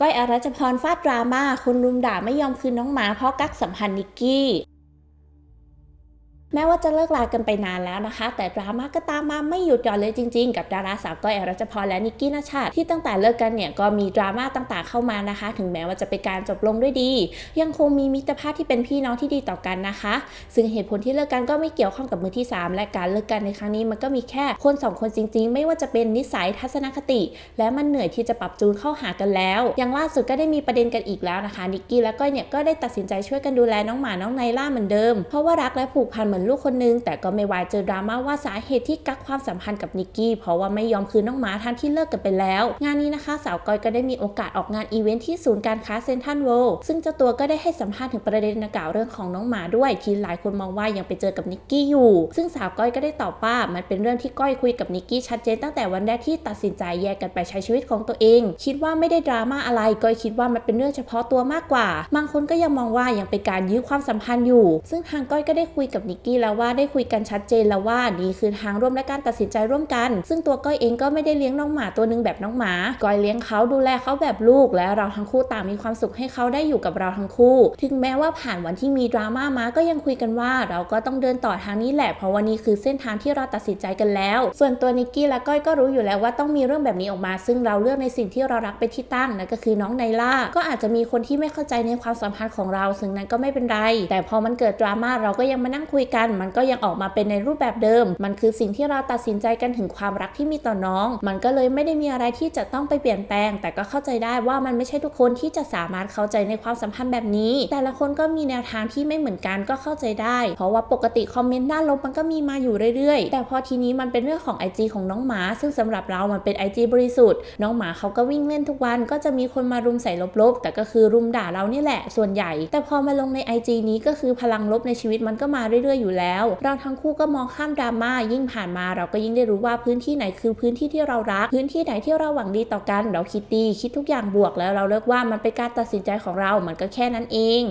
ก้อยอรัชพรฟาดดราม่าคนรุมด่าไม่ยอมคืนน้องหมาเพราะกักสัมพันธ์นิกกี้ แม้ว่าจะเลิกลากันไปนานแล้วนะคะ แต่ดราม่าก็ตามมาไม่หยุดหย่อนเลยจริงๆ กับดาราสาวก้อยอรัชพรและนิกกี้นชชาติที่ตั้งแต่เลิกกันเนี่ยก็มีดราม่าต่างๆเข้ามานะคะ ถึงแม้ว่าจะเป็นการจบลงด้วยดี ยังคงมีมิตรภาพที่เป็นพี่น้องที่ดีต่อกันนะคะ ซึ่งเหตุผลที่เลิกกันก็ไม่เกี่ยวข้องกับมือที่ 3 และการเลิกกันในครั้งนี้มันก็มีแค่คนสองคนจริง ๆ ไม่ว่าจะเป็นนิสัยทัศนคติ และมันเหนื่อยที่จะปรับจูนเข้าหากันแล้ว อย่างล่าสุดก็ได้มีประเด็นกันอีกแล้วนะคะนิกกี้และก้อยเนี่ยก็ได้ตัดสินใจช่วยกันดูแลน้องหมาน้องไนล่าเหมือนเดิมเพราะว่ารักและผูกพันเหมือนลูกคนนึง แต่ก็ไม่วายเจอดราม่าว่าสาเหตุที่กักความสัมพันธ์กับนิกกี้เพราะว่าไม่ยอมคืนน้องหมาทั้งที่เลิกกันไปแล้ว งานนี้นะคะ สาวก้อยก็ได้มีโอกาสออกงานอีเวนท์ที่ศูนย์การค้าเซ็นทรัลเวิลด์ซึ่งเจ้าตัวก็ได้ให้สัมภาษณ์ถึงประเด็นดังกล่าวเรื่องของน้องหมาด้วยที่หลายคนมองว่ายังไปเจอกับนิกกี้อยู่ ซึ่งสาวก้อยก็ได้ตอบว่ามันเป็นเรื่องที่ก้อยคุยกับนิกกี้ชัดเจนตั้งแต่วันแรกที่ตัดสินใจแยกกันไปใช้ชีวิตของตัวเอง คิดว่าไม่ได้ดราม่าอะไรก้อยคิดว่ามันเป็นเรื่องเฉพาะตัวมากกว่า บางคนก็ยังมองว่ายังเป็นการยื้อความสัมพันธ์อยู่ ซึ่งทางก้อยก็ได้คุยกับนิกกี้แล้วว่าได้คุยกันชัดเจนแล้วว่านี่คือทางร่วมและการตัดสินใจร่วมกัน ซึ่งตัวก้อยเองก็ไม่ได้เลี้ยงน้องหมาตัวหนึงแบบน้องหมาก้อยเลี้ยงเขาดูแลเขาแบบลูก และเราทั้งคู่ต่างมีความสุขให้เขาได้อยู่กับเราทั้งคู่ ถึงแม้ว่าผ่านวันที่มีดราม่ามาก็ยังคุยกันว่า เราก็ต้องเดินต่อทางนี้แหละเพราะว่านี่คือเส้นทางที่เราตัดสินใจกันแล้ว ส่วนตัวนิกกี้และก้อยก็รู้อยู่แล้วว่าต้องมีเรื่องแบบนี้ออกมา ซึ่งเราเลือกในสิ่งที่เรารักเป็นที่ตั้งนั่นก็คือน้องไนล่าก็อาจจะมีคนที่ไม่เข้าใจในความสัมพันธ์ของเรา ซึ่งนั้นก็ไม่เป็นไร แต่พอมันเกิดดราม่าเราก็ยังมานั่งคุยกันมันก็ยังออกมาเป็นในรูปแบบเดิม มันคือสิ่งที่เราตัดสินใจกันถึงความรักที่มีต่อน้อง มันก็เลยไม่ได้มีอะไรที่จะต้องไปเปลี่ยนแปลง แต่ก็เข้าใจได้ว่ามันไม่ใช่ทุกคนที่จะสามารถเข้าใจในความสัมพันธ์แบบนี้ แต่ละคนก็มีแนวทางที่ไม่เหมือนกันก็เข้าใจได้ เพราะว่าปกติคอมเมนต์ด้านลบมันก็มีมาอยู่เรื่อยๆ แต่พอทีนี้มันเป็นเรื่องของ IG ของน้องหมา ซึ่งสำหรับเรามันเป็น IG บริสุทธิ์ น้องหมาเขาก็วิ่งเล่นทุกวัน ก็จะมีคนมารุมใส่ลบๆ แต่ก็คือรุมด่าเรานี่แหละส่วนใหญ่ แต่พอมาลงใน IG นี้ก็คือพลังลบในชีวิตมันก็มาเรื่อยๆอยู่แล้ว เราทั้งคู่ก็มองข้ามดราม่ายิ่งผ่านมา เราก็ยิ่งได้รู้ว่าพื้นที่ไหนคือพื้นที่ที่เรารัก พื้นที่ไหนที่เราหวังดีต่อกัน เราคิดดีคิดทุกอย่างบวกแล้วเราเลือกว่ามันเป็นการตัดสินใจของเรา มันก็แค่นั้นเอง